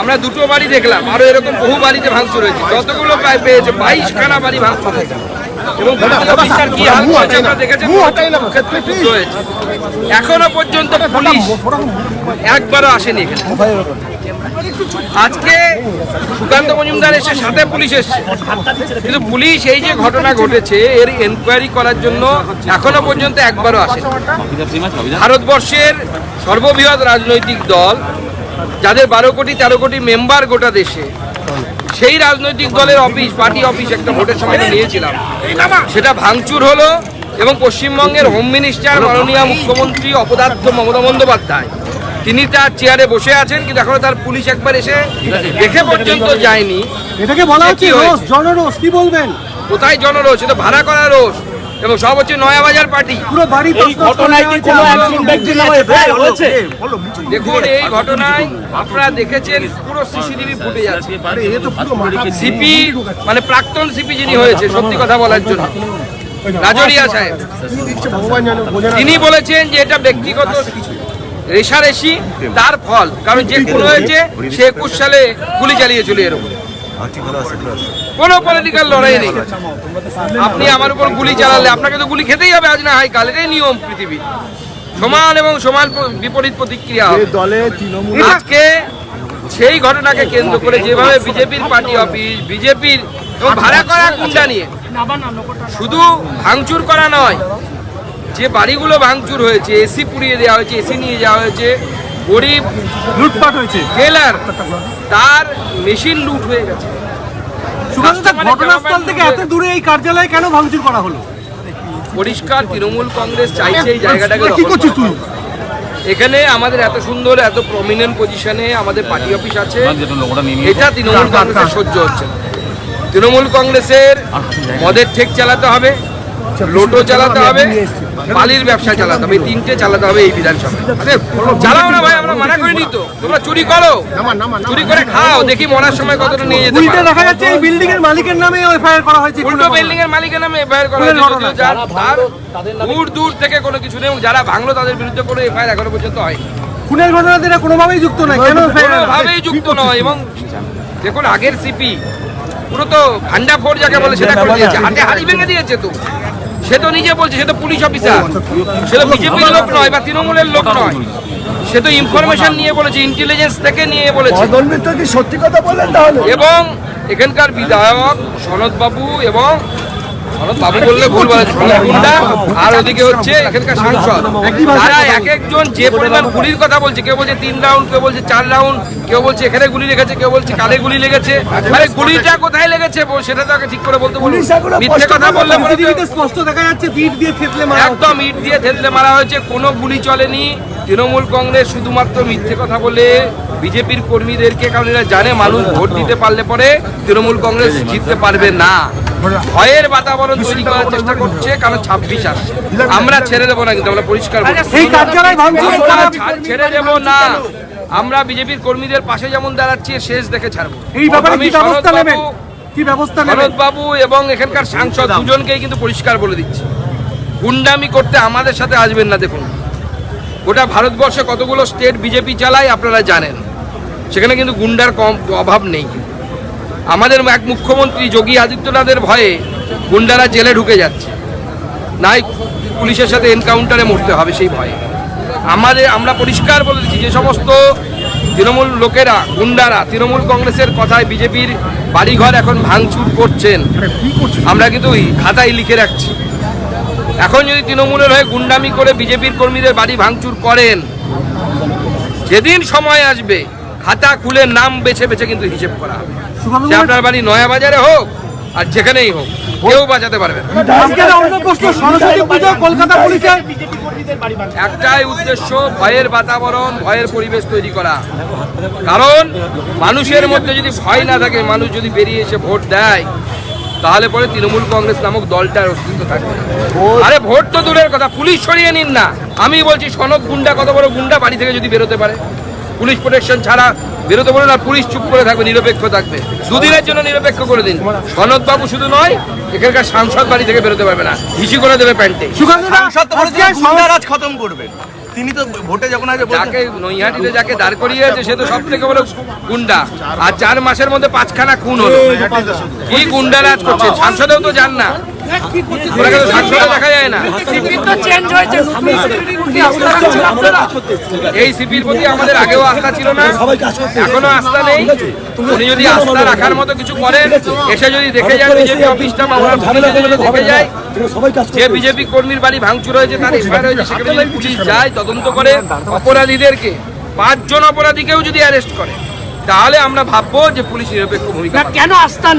আমরা দুটো বাড়ি দেখলাম আরও এরকম বহু বাড়িতে ভাঙচুর হয়েছে। যতগুলো প্রায় পেয়েছে বাইশ খানা বাড়ি ভাঙচুর হয়েছে। এবং কি হাল আমরা দেখেছি প্রত্যেকটা ক্ষেত্রে যুদ্ধ হয়েছে। এখনও পর্যন্ত পুলিশ একবারও আসেনি এখানে। আজকে সুকান্ত মজুমদার এসে সাথে পুলিশ এসছে। কিন্তু পুলিশ এই যে ঘটনা ঘটেছে এর এনকোয়ারি করার জন্য এখনও পর্যন্ত একবারও আসেনি। ভারতবর্ষের সর্ববৃহৎ রাজনৈতিক দল যাদের বারো কোটি তেরো কোটি মেম্বার গোটা দেশে সেই রাজনৈতিক দলের অফিস পার্টি অফিস একটা ভোটের সময় নিয়েছিলাম। সেটা ভাঙচুর হলো এবং পশ্চিমবঙ্গের হোম মিনিস্টার মাননীয় মুখ্যমন্ত্রী অপদার্থ মমতা বন্দ্যোপাধ্যায় তিনি তার চেয়ারে বসে আছেন কিন্তু এখনও তার পুলিশ একবার এসে দেখে পর্যন্ত যায়নি। এটাকে বলা হচ্ছে জনরোষ কি বলবেন? কোথায় জনরোষ? এটা ভাড়া করা রোষ। এবং সব হচ্ছে নয়াবাজার পার্টি। পুরো বাড়ি এই ঘটনায় কি কোনো তছনছ করে দেওয়া হয়েছে। দেখুন এই ঘটনায় আপনারা দেখেছেন পুরো সিসিটিভি ফুটে যাচ্ছে। সিপি মানে প্রাক্তন সিপি যিনি হয়েছে সত্যি কথা বলার জন্য। রাজরিয়া সাহেব। তিনি বলেছেন যে এটা ব্যক্তিগত রেশারেশি তার ফল। কারণ যে খুন হয়েছে সে একুশ সালে গুলি চালিয়েছিল এর উপর কোনো পলিটিক্যাল লড়াই নেই। আপনি আমার উপর গুলি চালালে আপনাকে তো গুলি খেতেই হবে, আজ না হাই কাল নিয়ম পৃথিবীর সমান এবং সমান বিপরীত প্রতিক্রিয়া আজকে সেই ঘটনাকে কেন্দ্র করে যেভাবে বিজেপির পার্টি অফিস বিজেপির এবং ভাড়া করা গুন্ডা নিয়ে, শুধু ভাঙচুর করা নয়, যে বাড়িগুলো ভাঙচুর হয়েছে এসি পুড়িয়ে দেওয়া হয়েছে এসি নিয়ে যাওয়া হয়েছে গরিব লুটপাট হয়েছে। টেলার তার মেশিন লুট হয়ে গেছে। ঘটনাস্থল থেকে এত দূরে এই কার্যালয়ে কেন ভাঙচুর করা হলো? পরিষ্কার তৃণমূল কংগ্রেস চাইছে এই জায়গাটাকে কি দখল করছিস তুই? এখানে আমাদের এত সুন্দর এত প্রমিনেন্ট পজিশনে আমাদের পার্টি অফিস আছে। এটা তৃণমূল কংগ্রেসের সহ্য হচ্ছে তৃণমূল কংগ্রেসের মদের ঠেক চালাতে হবে। লোটো চালাতে হবে বালির ব্যবসা চালাতে হবে তিনটে চালাতে হবে এই বিধানসভায় চালাও না ভাই আমরা মানা করিনি তো। তোমরা চুরি করো। চুরি করে খাও দেখি মরার সময় কতটা নিয়ে যেতে উল্টে দেখা যাচ্ছে এই বিল্ডিং এর মালিকের নামে এফআইআর করা হয়েছে উল্টো বিল্ডিং এর মালিকের নামে এফআইআর করা হয়েছে যার দূর দূর থেকে কোনো কিছু নেই এবং যারা ভাঙলো তাদের বিরুদ্ধে কোনো এফআইআর এখনও পর্যন্ত হয়নি। খুনের ঘটনাতে কোনোভাবেই যুক্ত নয় কেন কোনোভাবেই যুক্ত নয় এবং দেখুন আগের সিপি পুরো তো ভান্ডা ফোর যাকে বলে সেটা করে দিয়েছে। হাতে হাড়ি ভেঙে দিয়েছে তো। সে তো নিজে বলছে সে তো পুলিশ অফিসার সে তো বিজেপির লোক নয় বা তৃণমূলের লোক নয়। সে তো ইনফরমেশন নিয়ে বলেছে ইন্টেলিজেন্স থেকে নিয়ে বলেছে। কি সত্যি কথা বলেন তাহলে? এবং এখানকার বিধায়ক সনদ বাবু এবং বাবু বললে ভুল বলে আর ওদিকে হচ্ছে এখানকার সাংসদ। তারা এক একজন যে পরিমাণ গুলির কথা বলছে কেউ বলছে তিন রাউন্ড কেউ বলছে চার রাউন্ড কেউ বলছে এখানে গুলি লেগেছে কেউ বলছে কালে গুলি লেগেছে। মানে গুলিটা কোথায় লেগেছে? সেটা তো ঠিক করে বলতে বলুন। মিথ্যে কথা বললে পরে তো- সিসিটিভিতে স্পষ্ট দেখা যাচ্ছে বিট দিয়ে থেতলে মারা একদম ইট দিয়ে থেতলে মারা হয়েছে কোনো গুলি চলেনি। তৃণমূল কংগ্রেস শুধুমাত্র মিথ্যে কথা বলে বিজেপির কর্মীদেরকে কারণ এরা জানে মানুষ ভোট দিতে পারলে পরে তৃণমূল কংগ্রেস জিততে পারবে না। ভয়ের বাতাবরণ তৈরি করার চেষ্টা করছে কারণ ছাব্বিশ আসছে। আমরা ছেড়ে দেবো না কিন্তু আমরা পরিষ্কার ছেড়ে দেব না। আমরা বিজেপির কর্মীদের পাশে যেমন দাঁড়াচ্ছি শেষ দেখে ছাড়বো। এই ব্যাপারে কি ব্যবস্থা নেবেন? বাবু- কি ব্যবস্থা নেবেন? বাবু এবং এখানকার সাংসদ দুজনকেই কিন্তু পরিষ্কার বলে দিচ্ছি। গুন্ডামি করতে আমাদের সাথে আসবেন না দেখুন। গোটা ভারতবর্ষে কতগুলো স্টেট বিজেপি চালায় আপনারা জানেন। সেখানে কিন্তু গুন্ডার কম অভাব নেই। আমাদের এক মুখ্যমন্ত্রী যোগী আদিত্যনাথের ভয়ে গুন্ডারা জেলে ঢুকে যাচ্ছে। নাই পুলিশের সাথে এনকাউন্টারে মরতে হবে সেই ভয়ে। আমাদের আমরা পরিষ্কার বলে দিচ্ছি যে সমস্ত তৃণমূল লোকেরা গুন্ডারা তৃণমূল কংগ্রেসের কথায় বিজেপির বাড়িঘর এখন ভাঙচুর করছেন? আমরা কিন্তু ওই খাতায় লিখে রাখছি। এখন যদি তৃণমূলের হয়ে গুন্ডামি করে বিজেপির কর্মীদের বাড়ি ভাঙচুর করেন যেদিন সময় আসবে খাতা খুলে নাম বেছে বেছে কিন্তু হিসেব করা হবে। সে আপনার বাড়ি নয়া বাজারে হোক আর যেখানেই হোক কেউ বাঁচাতে পারবে একটাই উদ্দেশ্য ভয়ের বাতাবরণ ভয়ের পরিবেশ তৈরি করা। কারণ মানুষের মধ্যে যদি ভয় না থাকে মানুষ যদি বেরিয়ে এসে ভোট দেয় তাহলে পরে তৃণমূল কংগ্রেস নামক দলটার অস্তিত্ব থাকবে আরে ভোট তো দূরের কথা পুলিশ সরিয়ে নিন না। আমি বলছি সনদ গুন্ডা কত বড় গুন্ডা বাড়ি থেকে যদি বেরোতে পারে? পুলিশ প্রোটেকশন ছাড়া বেরোতে বলুন আর পুলিশ চুপ করে থাকবে নিরপেক্ষ থাকবে। দুদিনের জন্য নিরপেক্ষ করে দিন। সনদ বাবু শুধু নয় এখানকার সাংসদ বাড়ি থেকে বেরোতে পারবে না। হিসি করে দেবে প্যান্টে। গুন্ডারাজ খতম করবে। তিনি তো ভোটে যখন আছে যাকে নৈহাটিতে যাকে দাঁড় করিয়েছে সে তো সব থেকে বড় গুন্ডা। আর চার মাসের মধ্যে পাঁচখানা খুন হলো। কি গুন্ডা রাজ করছে? সাংসদেও তো যান না। এই সিপির প্রতি আমাদের আগেও আস্থা ছিল না। এখনও আস্থা নেই। উনি যদি আস্থা রাখার মতো কিছু করেন, এসে যদি দেখে যান বিজেপি অফিসটা বা ওনার দেখে যায়, যে বিজেপি কর্মীর বাড়ি ভাঙচুর হয়েছে, তার এফআইআর হয়েছে, সেখানে যদি পুলিশ যায়, তদন্ত করে, অপরাধীদেরকে, পাঁচজন অপরাধীকেও যদি অ্যারেস্ট করে, তাহলে আমরা ভাববো যে পুলিশ নিরপেক্ষ ভূমিকা কেন আস্থা